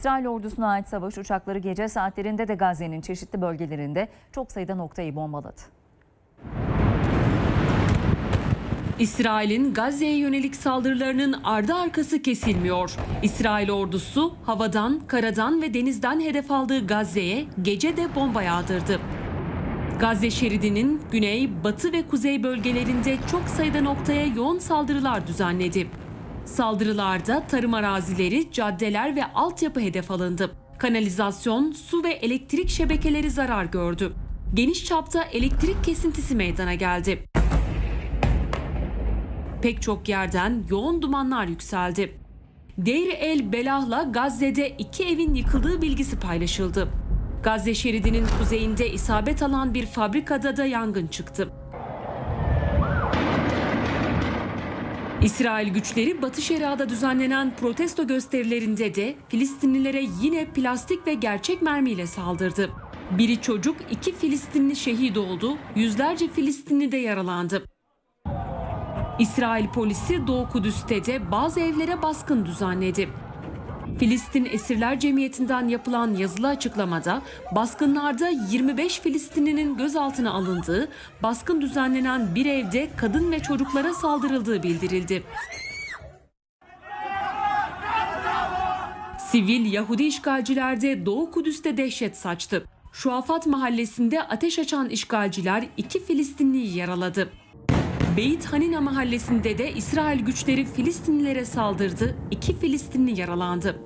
İsrail ordusuna ait savaş uçakları gece saatlerinde de Gazze'nin çeşitli bölgelerinde çok sayıda noktayı bombaladı. İsrail'in Gazze'ye yönelik saldırılarının ardı arkası kesilmiyor. İsrail ordusu havadan, karadan ve denizden hedef aldığı Gazze'ye gece de bomba yağdırdı. Gazze şeridinin güney, batı ve kuzey bölgelerinde çok sayıda noktaya yoğun saldırılar düzenledi. Saldırılarda tarım arazileri, caddeler ve altyapı hedef alındı. Kanalizasyon, su ve elektrik şebekeleri zarar gördü. Geniş çapta elektrik kesintisi meydana geldi. Pek çok yerden yoğun dumanlar yükseldi. Deir el Belah'la Gazze'de iki evin yıkıldığı bilgisi paylaşıldı. Gazze şeridinin kuzeyinde isabet alan bir fabrikada da yangın çıktı. İsrail güçleri Batı Şeria'da düzenlenen protesto gösterilerinde de Filistinlilere yine plastik ve gerçek mermiyle saldırdı. Biri çocuk, iki Filistinli şehit oldu, yüzlerce Filistinli de yaralandı. İsrail polisi Doğu Kudüs'te de bazı evlere baskın düzenledi. Filistin Esirler Cemiyeti'nden yapılan yazılı açıklamada baskınlarda 25 Filistinlinin gözaltına alındığı, baskın düzenlenen bir evde kadın ve çocuklara saldırıldığı bildirildi. Sivil Yahudi işgalcilerde Doğu Kudüs'te dehşet saçtı. Şuafat mahallesinde ateş açan işgalciler iki Filistinliyi yaraladı. Beyt Hanina mahallesinde de İsrail güçleri Filistinlilere saldırdı, iki Filistinli yaralandı.